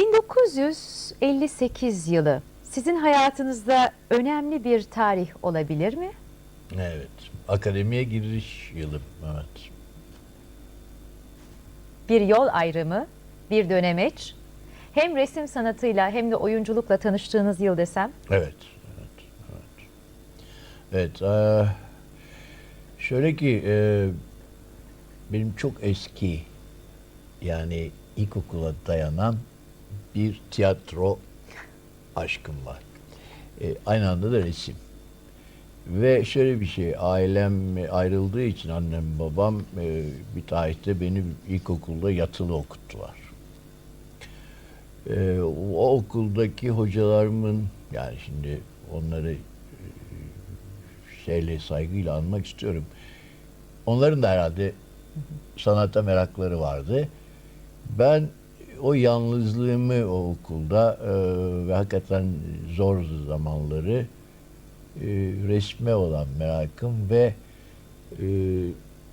1958 yılı sizin hayatınızda önemli bir tarih olabilir mi? Evet. Akademiye giriş yılım. Evet. Bir yol ayrımı, bir dönemeç. Hem resim sanatıyla hem de oyunculukla tanıştığınız yıl desem. Evet. Evet. Evet. Evet. eee, şöyle ki eee, benim çok eski yani ilkokula dayanan bir tiyatro aşkım var. E, aynı anda da resim. Ve şöyle bir şey, ailem ayrıldığı için annem babam e, bir tarihte beni ilkokulda yatılı okuttular. E, o okuldaki hocalarımın, yani şimdi onları e, şeyle saygıyla anmak istiyorum. Onların da herhalde sanata merakları vardı. Ben o yalnızlığımı o okulda e, ve hakikaten zor zamanları e, resme olan merakım ve e,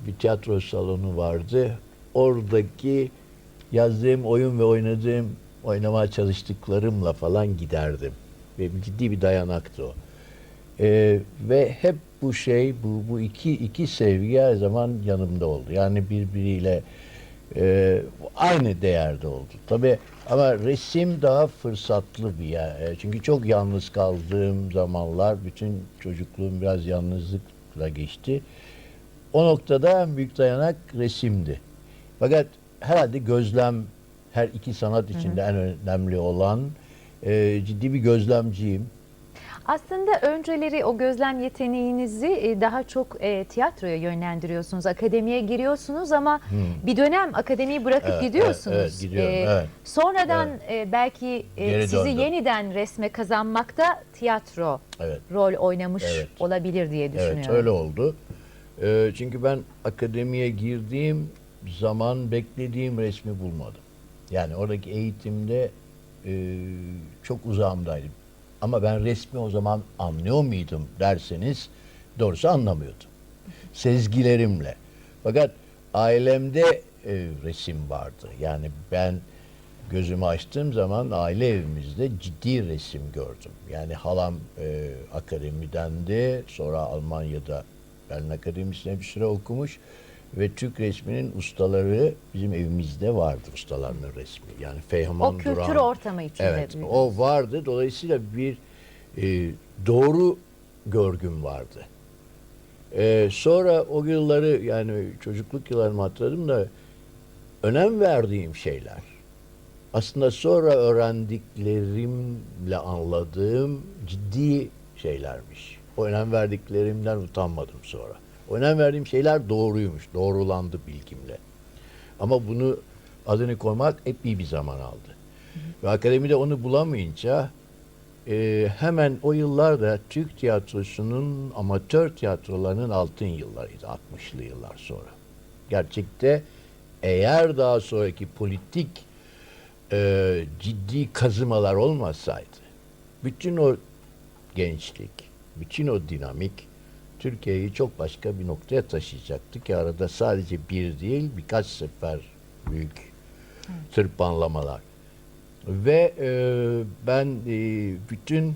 bir tiyatro salonu vardı. Oradaki yazdığım oyun ve oynadığım, oynamaya çalıştıklarımla falan giderdim. Ve ciddi bir dayanaktı o. E, ve hep bu şey, bu, bu iki, iki sevgi her zaman yanımda oldu. Yani birbiriyle e, aynı değerde oldu. Tabii ama resim daha fırsatlı bir yer. E, Çünkü çok yalnız kaldığım zamanlar, bütün çocukluğum biraz yalnızlıkla geçti. O noktada en büyük dayanak resimdi. Fakat herhalde gözlem her iki sanat içinde en önemli olan e, ciddi bir gözlemciyim. Aslında önceleri o gözlem yeteneğinizi e, daha çok e, tiyatroya yönlendiriyorsunuz. Akademiye giriyorsunuz ama bir dönem akademiyi bırakıp Evet, gidiyorsunuz. evet, evet, gidiyorum, E, evet. Sonradan e, belki e, Geri sizi döndüm. yeniden resme kazanmakta tiyatro Evet. rol oynamış Evet. olabilir diye düşünüyorum. Evet öyle oldu. Çünkü ben akademiye girdiğim zaman beklediğim resmi bulmadım. Yani oradaki eğitimde e, çok uzağımdaydım. Ama ben resmi o zaman anlıyor muydum derseniz doğrusu anlamıyordum. Sezgilerimle. Fakat ailemde e, resim vardı. Yani ben gözümü açtığım zaman aile evimizde ciddi resim gördüm. Yani halam e, akademidendi, sonra Almanya'da Berlin Akademisi'ne bir süre okumuş ve Türk resminin ustaları bizim evimizde vardı ustalarının resmi. Yani Feyhaman O kültür Duran. ortamı içinde Evet, büyüdünüz. o vardı. Dolayısıyla bir e, doğru görgüm vardı. E, sonra o yılları yani çocukluk yıllarımı hatırladım da önem verdiğim şeyler aslında sonra öğrendiklerimle anladığım ciddi şeylermiş. O önem verdiklerimden utanmadım sonra. Önem verdiğim şeyler doğruymuş, doğrulandı bilgimle. Ama bunu adını koymak epey bir zaman aldı. Ve akademide onu bulamayınca e, hemen o yıllarda Türk tiyatrosunun amatör tiyatrolarının altın yıllarıydı 60'lı yıllar sonra. Gerçekte eğer daha sonraki politik e, ciddi kazımalar olmasaydı bütün o gençlik, bütün o dinamik Türkiye'yi çok başka bir noktaya taşıyacaktı ki arada sadece bir değil birkaç sefer büyük tırpanlamalar. Ve e, ben e, bütün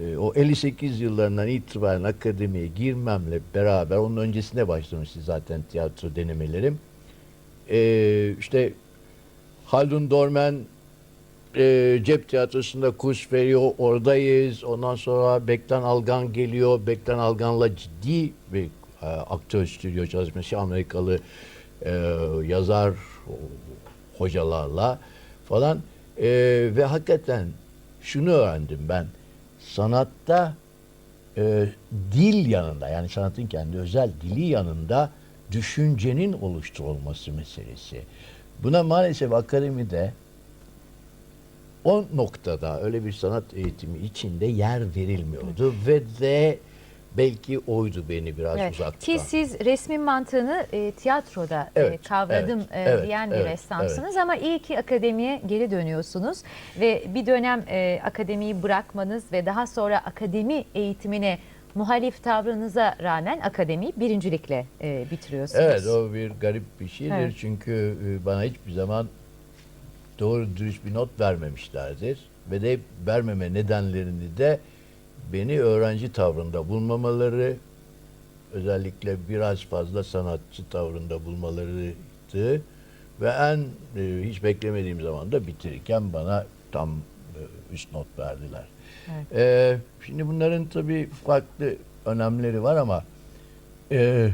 e, o 58 yıllarından itibaren akademiye girmemle beraber onun öncesinde başlamıştı zaten tiyatro denemelerim. E, işte Haldun Dormen e, cep tiyatrosunda kurs veriyor, oradayız. Ondan sonra Bektan Algan geliyor. Bektan Algan'la ciddi bir e, aktör stüdyo çalışması Amerikalı e, yazar hocalarla falan. E, ve hakikaten şunu öğrendim ben. Sanatta e, dil yanında yani sanatın kendi özel dili yanında düşüncenin oluşturulması meselesi. Buna maalesef akademide o noktada öyle bir sanat eğitimi içinde yer verilmiyordu ve de belki oydu beni biraz Evet. uzaktan. Ki siz resmin mantığını e, tiyatroda e, Evet, kavradım evet, e, evet, diyen bir evet, ressamsınız ama iyi ki akademiye geri dönüyorsunuz ve bir dönem e, akademiyi bırakmanız ve daha sonra akademi eğitimine muhalif tavrınıza rağmen akademiyi birincilikle e, bitiriyorsunuz. Evet o bir garip bir şeydir Evet. çünkü e, bana hiçbir zaman doğru dürüst bir not vermemişlerdir. Ve de vermeme nedenlerini de beni öğrenci tavrında bulmamaları, özellikle biraz fazla sanatçı tavrında bulmalarıydı. Ve en e, hiç beklemediğim zaman da bitirirken bana tam e, üst not verdiler. Evet. E, şimdi bunların tabii farklı önemleri var ama e,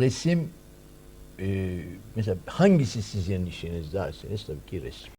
resim e, mesela hangisi sizin işiniz derseniz tabii ki resim.